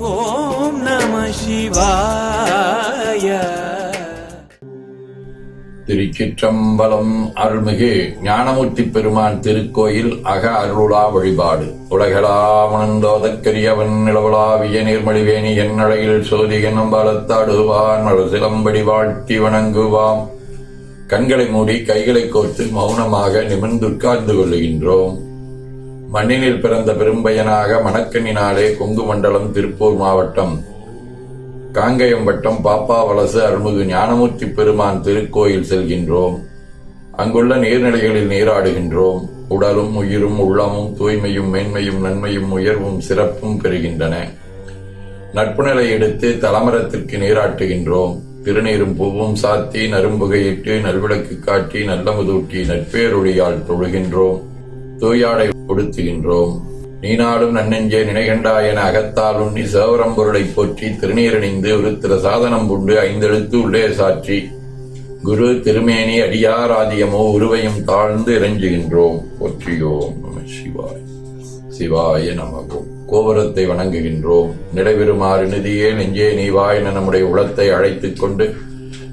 ஓம் நம சிவாய. திருச்சிற்றம்பலம் அருள்மிகு ஞானமூர்த்தி பெருமான் திருக்கோயில் அக அருளா வழிபாடு. உலகளாமணந்தோதற்கரியவன் நிலவலாவிய நீர்மொழிவேணி என்னழையில் சோதி என்னும் பலத்தாடுவான் மலசிலம்படி வாழ்த்தி வணங்குவாம். கண்களை மூடி கைகளை கோர்த்து மௌனமாக நிமிர்ந்துட்கார்ந்து கொள்ளுகின்றோம். மண்ணினில் பிறந்த பெரும்பயனாக மணக்கண்ணினாலே கொங்கு மண்டலம் திருப்பூர் மாவட்டம். காங்கயம் வட்டம் பாப்பாவலசு அருள்மிகு ஞானமூர்த்தி பெருமான் திருக்கோயில் செல்கின்றோம். அங்குள்ள நீர்நிலைகளில் நீராடுகின்றோம். உடலும் உயிரும் உள்ளமும் தூய்மையும் மேன்மையும் நன்மையும் உயர்வும் சிறப்பும் பெறுகின்றன. நட்புநிலை எடுத்து தலமரத்திற்கு நீராட்டுகின்றோம். திருநீரும் பூவும் சாத்தி நரும்புகையிட்டு நல்விளக்கு காட்டி நல்ல முதூட்டி நட்பேரொழியால் தொழுகின்றோம். தூயாடை கொடுத்துகின்றோம். நீனாலும் நன்னெஞ்சே நினைகண்டா என அகத்தால் உண்ணி சேவரம்பொருளை போற்றி திருநீரணிந்து உருத்திர சாதனம் புண்டு ஐந்தெழுத்து உள்ளே சாற்றி. குரு திருமேனி அடியாராதியமோ உருவையும் தாழ்ந்து இறைஞ்சுகின்றோம். போற்றியோம் நம சிவாய். சிவாய நமகோ. கோபுரத்தை வணங்குகின்றோம். நிலைபெறுமாறு நிதியே நெஞ்சே நீவாய் என நம்முடைய உளத்தை அழைத்துக் கொண்டு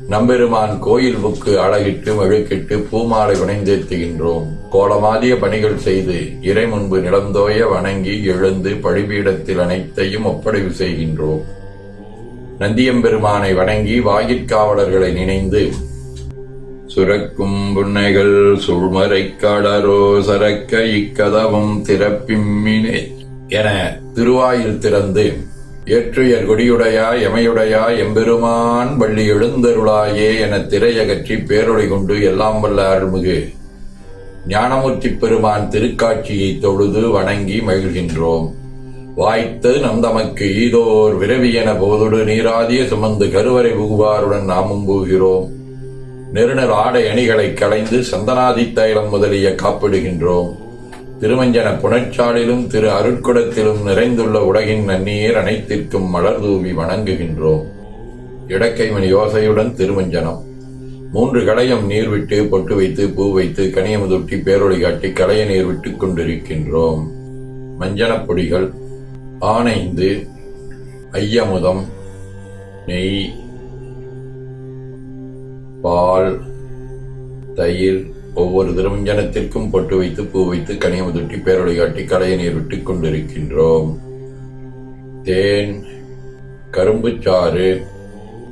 நம்பெருமான் கோயில் புக்கு அழகிட்டு மெழுக்கிட்டு பூமாலை வினைந்தேத்துகின்றோம் கோலமாதிய பணிகள் செய்து இறை முன்பு நிலந்தோய வணங்கி எழுந்து பழிபீடத்தில் அனைத்தையும் ஒப்படைவு செய்கின்றோம். நந்தியம்பெருமானை வணங்கி வாயிற்காவலர்களை நினைந்து சுரக்கும் புன்னைகள் சுழ்மறை கடரோ சரக்க இக்கதவும் திறப்பிம்மினே என திருவாயில் திறந்து ஏற்றுயர் கொடியுடையா எமையுடையா எம்பெருமான் வள்ளி எழுந்தருளாயே என திரையகற்றி பேரொழி கொண்டு எல்லாம் வல்ல அருள்மிகு ஞானமூர்த்தி பெருமான் திருக்காட்சியை தொழுது வணங்கி மகிழ்கின்றோம். வாய்த்து நம் தமக்கு ஈதோர் விரவியென போதொடு நீராதிய சுமந்து கருவறை புகுவாருடன் நாமும் போகிறோம். நெருநர் ஆடை அணிகளை களைந்து சந்தனாதி தைலம் முதலிய காப்பிடுகின்றோம். திருமஞ்சன புனச்சாலிலும் திரு அருட்குடத்திலும் நிறைந்துள்ள உலகின் நன்னீர் அனைத்திற்கும் மலர் தூவி வணங்குகின்றோம். இடக்கைமணி யோசையுடன் திருமஞ்சனம். மூன்று களையம் நீர் விட்டு பொட்டு வைத்து பூ வைத்து கனியமுதொட்டி பேரொழி காட்டி களைய நீர் விட்டுக் கொண்டிருக்கின்றோம். மஞ்சனப் பொடிகள் ஆனைந்து ஐயமுதம் நெய் பால் தயிர் ஒவ்வொரு திருமஞ்சனத்திற்கும் பொட்டு வைத்து பூ வைத்து கனியமுதுட்டி பேரொழி காட்டி களைய நீர் விட்டுக் கொண்டிருக்கின்றோம். தேன் கரும்புச்சாறு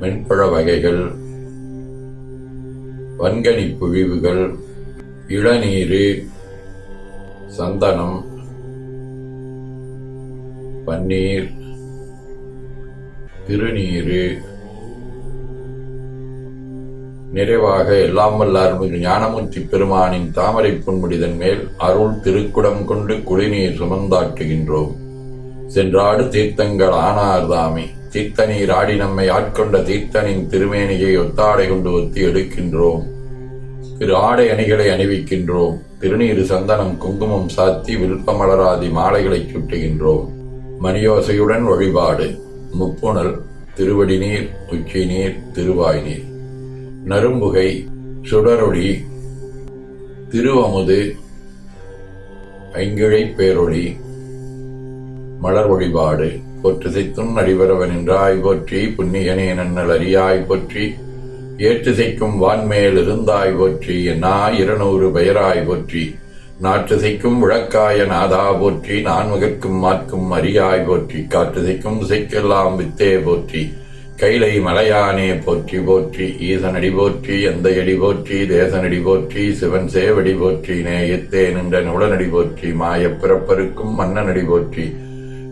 மென்பழ வகைகள் வன்கனி புழிவுகள் இளநீரு சந்தனம் பன்னீர் திருநீரு நிறைவாக எல்லாம் வல்ல அருள்மிகு ஞானமூர்த்தி பெருமானின் தாமரை புன்முடிதன் மேல் அருள் திருக்குடம் கொண்டு குடிநீர் சுமந்தாட்டுகின்றோம் சென்றாடு தீர்த்தங்கள் ஆனார்தாமே. தீர்த்தநீர் ஆடி நம்மை ஆட்கொண்ட தீர்த்தனின் திருமேனியை ஒத்தாடை கொண்டு ஒத்தி எடுக்கின்றோம். திரு ஆடை அணிகளை அணிவிக்கின்றோம். திருநீரு சந்தனம் குங்குமம் சாத்தி வில்பமலராதி மாலைகளை சுட்டுகின்றோம். மணியோசையுடன் வழிபாடு. முப்புணல் திருவடி நீர் உச்சி நீர் திருவாய் நீர் நரும்புகை சுடரொளி திருவமுது ஐங்கிழை பேரொளி. மலர் வழிபாடு. பொற்றுசைத்தும் நடிபரவன் என்றாய் போற்றி புண்ணியனே நன்னல் அறியாய் போற்றி. ஏற்றுசைக்கும் வான்மேல் இருந்தாய் போற்றி என்னா இருநூறு பெயராய் போற்றி. நாற்றுசைக்கும் விளக்காய நாதா போற்றி நான்முகற்கும் மாற்கும் அரியாய் போற்றி. காற்றுசைக்கும் திசைக்கெல்லாம் வித்தே போற்றி. கைலை மலையானே போற்றி போற்றி. ஈசனடி போற்றி எந்தையடி போற்றி தேசனடி போற்றி சிவன் சேவடி போற்றி நேயத்தே நின்ற நுடனடி போற்றி. மாயப் பிறப்பருக்கும் மன்னனடி போற்றி.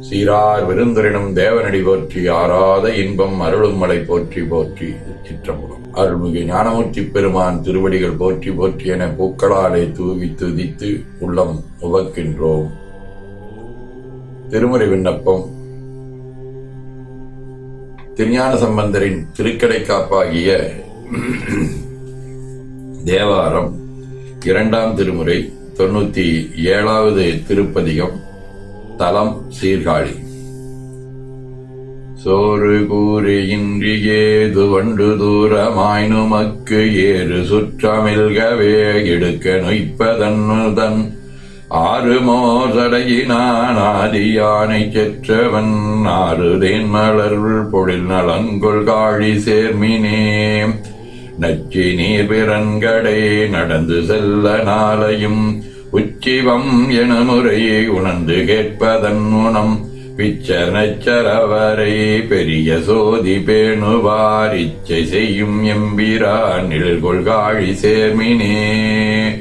சீரார் விருந்துரினும் தேவனடி போற்றி ஆராத இன்பம் அருளும் மலை போற்றி போற்றி சிற்றம்பலம். அருள்மிகு ஞானமூர்த்தி பெருமான் திருவடிகள் போற்றி போற்றி என பூக்களாலே தூவி துதித்து உள்ளம் உவக்கின்றோம். திருமுறை விண்ணப்பம். திருஞான சம்பந்தரின் திருக்கடை காப்பாகிய தேவாரம் இரண்டாம் திருமுறை தொண்ணூத்தி ஏழாவது திருப்பதிகம். தலம் சீர்காழி. சோறு கூறு ஏது வண்டு தூரமாய் நுமக்கு ஏறு சுற்றமில்கவே எடுக்க நொய்ப்பதன்னுதன் ஆறு மோசடையினான் ஆதியானை செற்றவன் ஆறு தேன்மலர் பொழில் நலங்கொள் காழி சேர்மினே. நச்சி நீர் பிறன்கடை நடந்து செல்ல நாளையும் உச்சிவம் என முறையை உணர்ந்து கேட்பதன் உணம் பிச்சர் நச்சரவரை பெரிய சோதி பேணுவார். இச்சை செய்யும் எம்பிரான் நிழல்கொள் காழி சேர்மினே.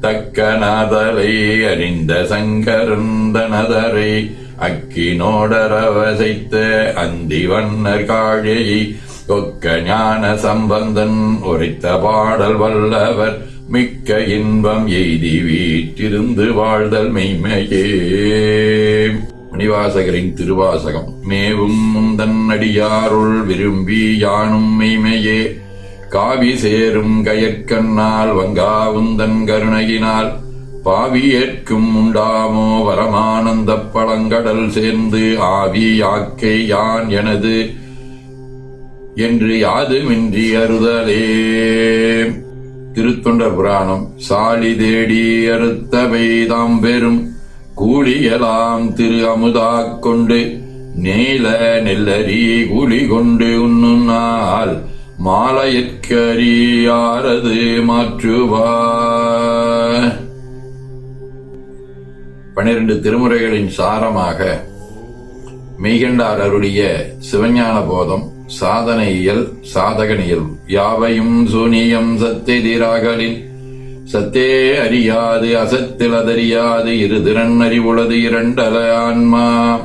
தக்க நாதலை அறிந்த சங்கரந்தனதரை அக்கினோடரவசைத்த அந்தி வண்ணர் காழியை. கொக்க ஞான சம்பந்தன் உரைத்த பாடல் வல்லவர். மிக்க இன்பம் எய்தி வீட்டிருந்து வாழ்தல் மெய்மையே. மணிவாசகரின் திருவாசகம். மேவும் முந்தன் அடியாருள் விரும்பி யானும் மெய்மையே. காவி சேரும் கயற்கண்ணால் வங்காவுந்தன் கருணையினால். பாவி ஏற்கும் உண்டாமோ வரமானந்த பழங்கடல் சேர்ந்து ஆவி யாக்கை யான் எனது என்று யாதுமின்றி அறுதலே திருத்தொண்டர் புராணம் சாலி தேடி அறுத்த தாம் பெரும் கூலியலாம் திரு அமுதா கொண்டு நீல நெல்லரி கூலி கொண்டு உண்ணும் நாள் மாலையற்கரியாரது மாற்றுவார். பனிரெண்டு திருமுறைகளின் சாரமாக மெய்கண்டார் அருளிய சிவஞான போதம் சாதனையியல் சாதகனியல். யாவையும் சூனியம் சத்திதிராகலின் சத்தே அறியாது அசத்தில் அதறியாது இரு திறன் அறிவுளது இரண்டல ஆன்மா.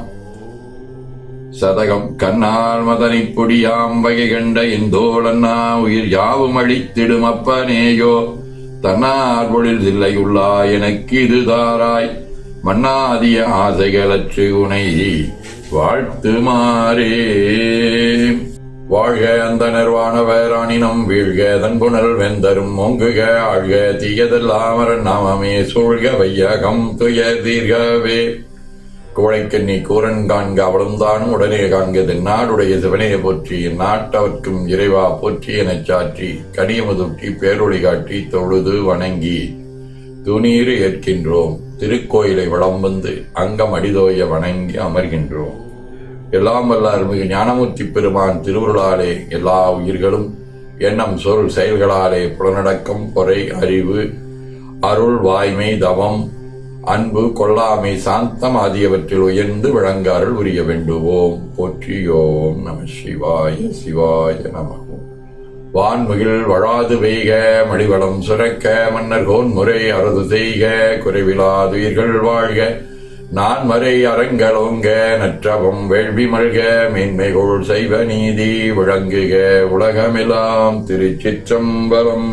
சதகம் கண்ணால் மதனை பொடியாம் வகை கண்ட எந்தோழன்னா உயிர் யாவும் அழித்திடும் அப்பனேயோ. தன்னார் பொழில் தில்லையுள்ளா எனக்கு இது தாராய். மன்னாதிய ஆசைகளற்று உனை. வாழ்த்துமாறே. வாழ்க அந்த நிர்வாண நிர்வாணவராணினம் வீழ்க தன்குணல் வெந்தரும் மொங்குக ஆழ்க தீயதெல்லாமரன் நாமமே சூழ்க வையகம் துய தீர்கவே. கோழைக்கண்ணி கூரன் காண்க அவளும் தானும் உடனே காண்க நாடுடைய சிவனையை போற்றி நாட்டவர்க்கும் இறைவா போற்றி எனச் சாற்றி கனியமுதுட்டி பேரொழி காட்டி தொழுது வணங்கி துணீறு ஏற்கின்றோம். திருக்கோயிலை வளம் வந்து அங்கம் அடிதோய வணங்கி அமர்கின்றோம். எல்லாம் வல்ல அருள்மிகு ஞானமூர்த்தி பெருமான் திருவுருளாலே எல்லா உயிர்களும் எண்ணம் சொல் செயல்களாலே புலனடக்கம் பொறை அறிவு அருள் வாய்மை தவம் அன்பு கொல்லாமை சாந்தம் ஆகியவற்றில் உயர்ந்து விளங்க அருள் உரிய வேண்டுவோம். போற்றியோம் நம சிவாய சிவாய நம. வான்மகிழ் வழாது பெய்க மடிவளம் சுரக்க மன்னர் கோன்முறை அறது செய்க குறைவிலாதுயிர்கள் வாழ்க. நான் மறை அரங்கலோங்க நற்றவம் வேள்வி மல்க மேன்மைகோள் செய்வ நீதி விளங்குக உலகமெல்லாம் திருச்சிற்றம்பலம்.